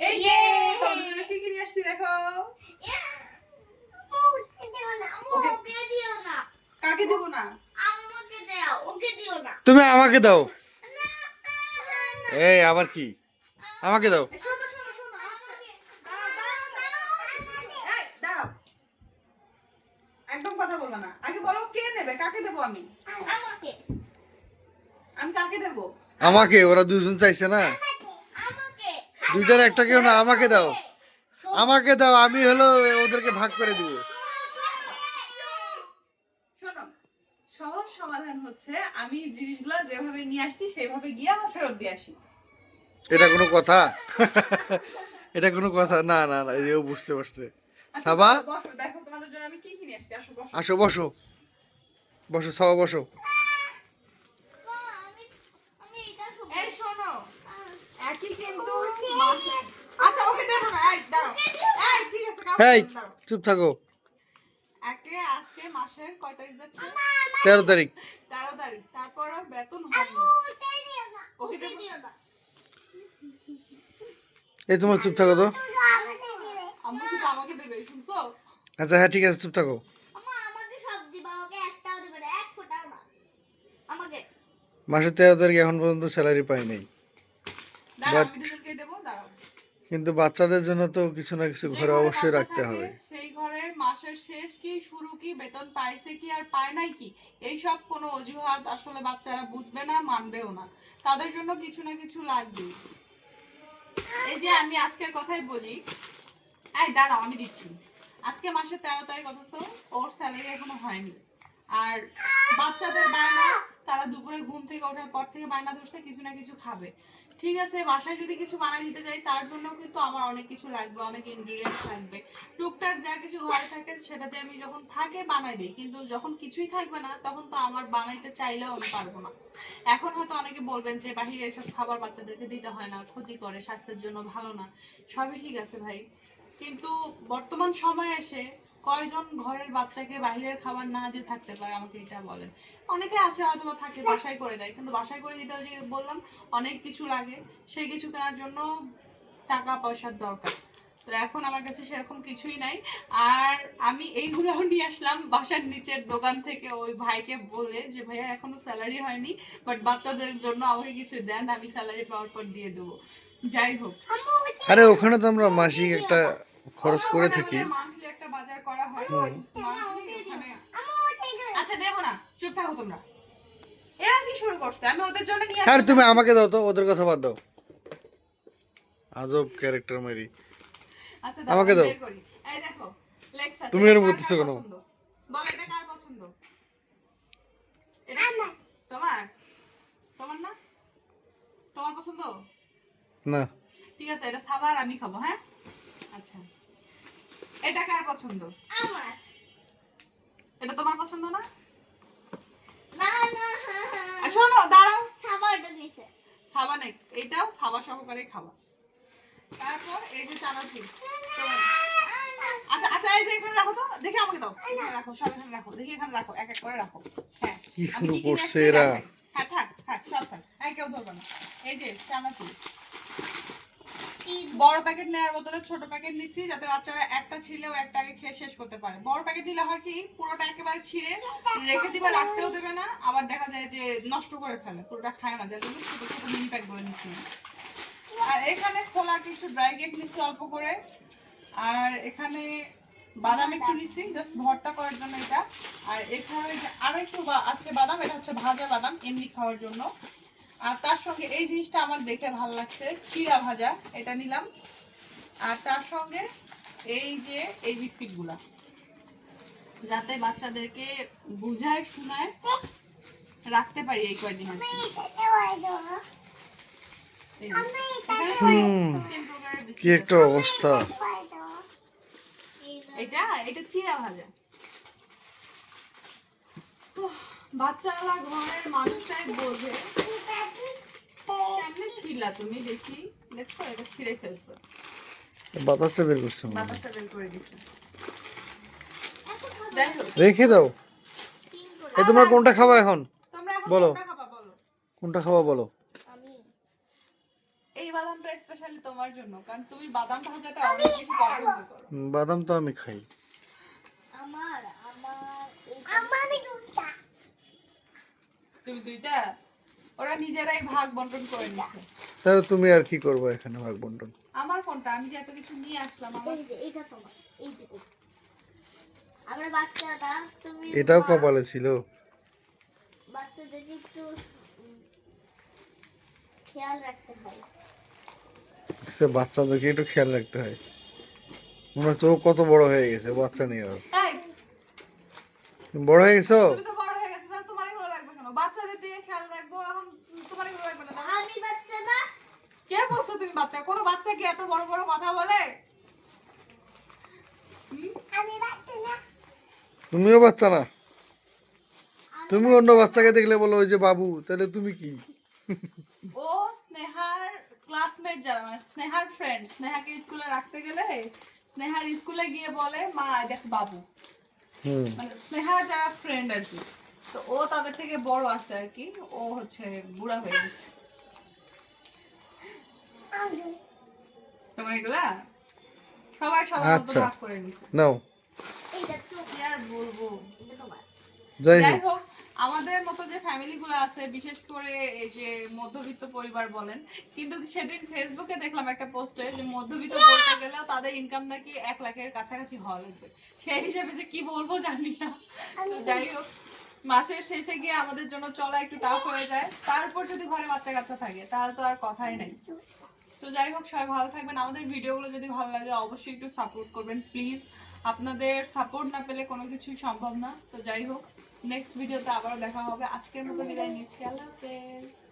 এই যে তোমাদের জন্য কি কি নিয়ে আসছি দেখো। কাকে দেবো না? তুমি আমাকে দাও। এই আবার কি? আমাকে দাও। এই। একদম কথা বলব না। আগে বলো কে নেবে? কাকে দেবো আমি? আমি কাকে দেবো? আমাকে ওরা দুজন চাইছে না। দুইটার একটা কেউ না আমাকে দাও। আমাকে দাও আমি হলো ওদেরকে ভাগ করে দিব। সহজ সমাধান হচ্ছে আমি জিনিসগুলো যেভাবে নিয়ে আসছি সেইভাবে গিয়ে আবার ফেরত দিয়ে আসি। এটা কোনো কথা? এটা কোনো কথা? না না না এও বুঝতে পারছে। আচ্ছা, সাবা? আসো বসো। বসো সবা বসো এই শোনো একই কিন্তু মাসে- আচ্ছা ওকে দেবো না এই দাঁড়াও এই ঠিক আছে কাউকে এই। চুপ থাকো। একে আজকে মাসের কয় তারিখ যাচ্ছে? তেরো তারিখ। তেরো তারিখ। তারপরে বেতন এই তোমার চুপ থাকো তো। আম্মু শুধু আমাকে দেবে শুনছো? আচ্ছা হ্যাঁ ঠিক আছে চুপ থাকো। মাসের তেরো তারিখ এখন পর্যন্ত স্যালারি পাই নাই। দাঁড়াও But- আমি দুজনকে দেবো দাঁড়াও কিন্তু বাচ্চাদের জন্য তো কিছু না কিছু ঘরে অবশ্যই রাখতে হবে। সেই ঘরে মাসের শেষ কি শুরু কি বেতন পাইছে কি আর পায় নাই কি এইসব কোনো অজুহাত আসলে বাচ্চারা বুঝবে না মানবেও না। তাদের জন্য কিছু না কিছু লাগবে। এই যে আমি আজকের কথাই বলি এই দাঁড়াও আমি দিচ্ছি। আজকে মাসের তেরো তারিখ অথচ ওর স্যালারি এখনও হয়নি। আর বাচ্চাদের বায়না তারা দুপুরে ঘুম থেকে ওঠার পর থেকে বায়না ধরছে, কিছু না কিছু খাবে। ঠিক আছে, বাসায় যদি কিছু বানাই দিতে যাই, তার জন্য কিন্তু আমার অনেক কিছু লাগবে, অনেক ইনগ্রিডিয়েন্টস লাগবে। টুকটাক যা কিছু ঘরে থাকে, সেটাতে আমি যখন থাকে বানাই দিই, কিন্তু যখন কিছুই থাকবে না, তখন তো আমার বানাইতে চাইলেও আমি পারব না। এখন হয়তো অনেকে বলবেন যে, বাহিরে এসব খাবার বাচ্চাদেরকে দিতে হয় না, ক্ষতি করে, স্বাস্থ্যের জন্য ভালো না। সবই ঠিক আছে ভাই। কিন্তু বর্তমান সময়ে এসে কয়জন ঘরের বাচ্চাকে বাহিরের খাবার না দিয়ে থাকতে পারে আমাকে এটা বলেন? অনেকে আছে হয়তো বা থাকে, বাসায় করে দেয়, কিন্তু বাসায় করে দিতে যে বললাম, অনেক কিছু লাগে, সেই কিছু কেনার জন্য টাকা পয়সার দরকার। তো এখন আমার কাছে সেরকম কিছুই নাই। আর আমি এইগুলো নিয়ে আসলাম বাসার নিচের দোকান থেকে ওই ভাইকে বলে যে, ভাইয়া, এখনও স্যালারি হয়নি বাট বাচ্চাদের জন্য আমাকে কিছু দেন, আমি স্যালারি পাওয়ার পর দিয়ে দেবো। যাই হোক। আরে, ওখানে তো আমরা মাসিক একটা খরচ করে থাকি মান্থলি একটা বাজার করা হয় monthly ওখানে আচ্ছা দেবো না। চুপ থাকো তোমরা। এরা কি শুরু করছে? আমি ওদের জন্য নিয়ে আরে তুমি আমাকে দাও তো ওদের কথা বাদ দাও। আজব ক্যারেক্টার মারি। আচ্ছা আমাকে দাও। এই দেখো লেক্স তুমি এটা এরকম করতেছো কেন? পছন্দ? এটা কার পছন্দ? এটা তোমার? তোমার না? তোমার পছন্দ? না। ঠিক আছে এটা সাবার আমি খাব হ্যাঁ? আচ্ছা। এটা কার পছন্দ? এটা তোমার পছন্দ না? আর শোনো দাঁড়াও। সাবা নেই। এটাও সাবা সহকারে খাবা। তারপর এই যে চানাচুর। আচ্ছা আচ্ছা এই যে এখানে রাখো তো। দেখে আমাকে দাও। এখানে রাখো সব এখানে রাখো। দেখি এখানে রাখো এক এক করে রাখো। হ্যাঁ কি আমি শুরু কি কি করছে এরা? হ্যাঁ থাক থাক সব থাক। হ্যাঁ কেউ ধরবে না। এই যে চানাচুর। বড় প্যাকেট নেওয়ার বদলে ছোট প্যাকেট নিচ্ছি যাতে বাচ্চারা একটা ছিঁড়লেও একটা আগে খেয়ে শেষ করতে পারে। বড় প্যাকেট নিলে হয় কি, পুরোটা একেবারে ছিঁড়ে রেখে দিবে, রাখতেও দেবে না। আবার দেখা যায় যে নষ্ট করে ফেলে, পুরোটা খায় না। যার জন্য ছোট ছোট মিনি প্যাক করে নিচ্ছি। আর এখানে খোলা কিছু ড্রাই কেক নিচ্ছি অল্প করে। আর এখানে বাদাম একটু নিচ্ছি জাস্ট ভর্তা করার জন্য এটা। আর এছাড়া এই যে আরও একটু আছে বাদাম, এটা হচ্ছে ভাজা বাদাম, এমনি খাওয়ার জন্য। আর তার সঙ্গে এই জিনিসটা আমার দেখে ভালো লাগছে চিড়া ভাজা এটা নিলাম। আর তার সঙ্গে এই যে এই বিস্কিটগুলা। যাতে বাচ্চাদেরকে বুঝায় শোনায় রাখতে পারি এই কয়দিন কি। একটা অবস্থা। এটা এটা চিড়া ভাজা। বাচ্চারা ঘরের মানুষটাই বোঝে। কেমনে ছিলা তুমি দেখি? দেখছ? এটা ছিঁড়ে ফেলছো। বাতাসটা বের করছে বাতাসটা বের করে দিচ্ছে। রেখে দাও। এই তোমরা কোনটা খাবা এখন? বলো। কোনটা খাবা বলো? কোনটা খাবা বলো। এই বাদামটা স্পেশালি তোমার জন্য কারণ তুমি বাদাম ভাজাটা অনেক বেশি পছন্দ করো। বাদাম তো আমি খাই। আমার আমার আমার তুমি দুইটা ওরা নিজেরাই ভাগ বন্টন করে নিচ্ছে তাহলে তুমি আর কি করব এখানে ভাগ বন্টন? আমার ফোনটা আমি যে এত কিছু নিয়ে আসলাম আমার এটা তোমার এইটুকু আমরা বাচ্চাটা তুমি এটাও কপালে ছিল। বাচ্চাদেরকে একটু খেয়াল রাখতে হয়। সে বাচ্চাদেরকে একটু খেয়াল রাখতে হয়। মনে হচ্ছে ও কত বড় হয়ে গেছে বাচ্চা নিয়ে বড় হয়ে গেছো তাহলে তোমার এগুলো লাগবে কেন বাচ্চাদের দিয়ে খেয়াল রাখব এখন তোমার এগুলো লাগবে না আমি বাচ্চা না। কে বলছো তুমি বাচ্চা? কোনো বাচ্চা কি এত বড় বড় কথা বলে? আমি বাচ্চা না। তুমিও বাচ্চা না? তুমি অন্য বাচ্চাকে দেখলে বলো ওই যে বাবু তাহলে তুমি কি? ও স্নেহার ক্লাসমেট যারা মানে স্নেহার ফ্রেন্ড স্নেহাকে স্কুলে রাখতে গেলে স্নেহার স্কুলে গিয়ে বলে মা দেখ বাবু। মানে স্নেহার যারা ফ্রেন্ড আর কি। তো ও তাদের থেকে বড় আছে আর কি। ও হচ্ছে বুড়া হয়ে গেছে। তোমার এগুলা? সবাই সবার মতো আচ্ছা। ভাগ করে নিছে। নাও। আর বলব? যাই হোক। আমাদের মতো যে ফ্যামিলি গুলো আছে বিশেষ করে এই যে মধ্যবিত্ত পরিবার বলেন কিন্তু সেদিন ফেসবুকে দেখলাম একটা পোস্টে যে মধ্যবিত্ত বলতে গেলেও তাদের ইনকাম নাকি এক লাখের কাছাকাছি হওয়া লাগবে। সেই হিসেবে যে কি বলব জানি না। যাই হোক মাসের শেষে গিয়ে আমাদের জন্য চলা একটু টাফ হয়ে যায়। তারপর যদি ঘরে বাচ্চা কাচ্চা থাকে, তাহলে তো আর কথাই নেই। তো যাই হোক, সবাই ভালো থাকবেন। আমাদের ভিডিওগুলো যদি ভালো লাগে, অবশ্যই একটু সাপোর্ট করবেন প্লিজ আপনাদের সাপোর্ট না পেলে কোনো কিছুই সম্ভব না। তো যাই হোক নেক্সট ভিডিওতে আবারও দেখা হবে। আজকের মতো বিদায় নিচ্ছি। আল্লাহ হাফেজ।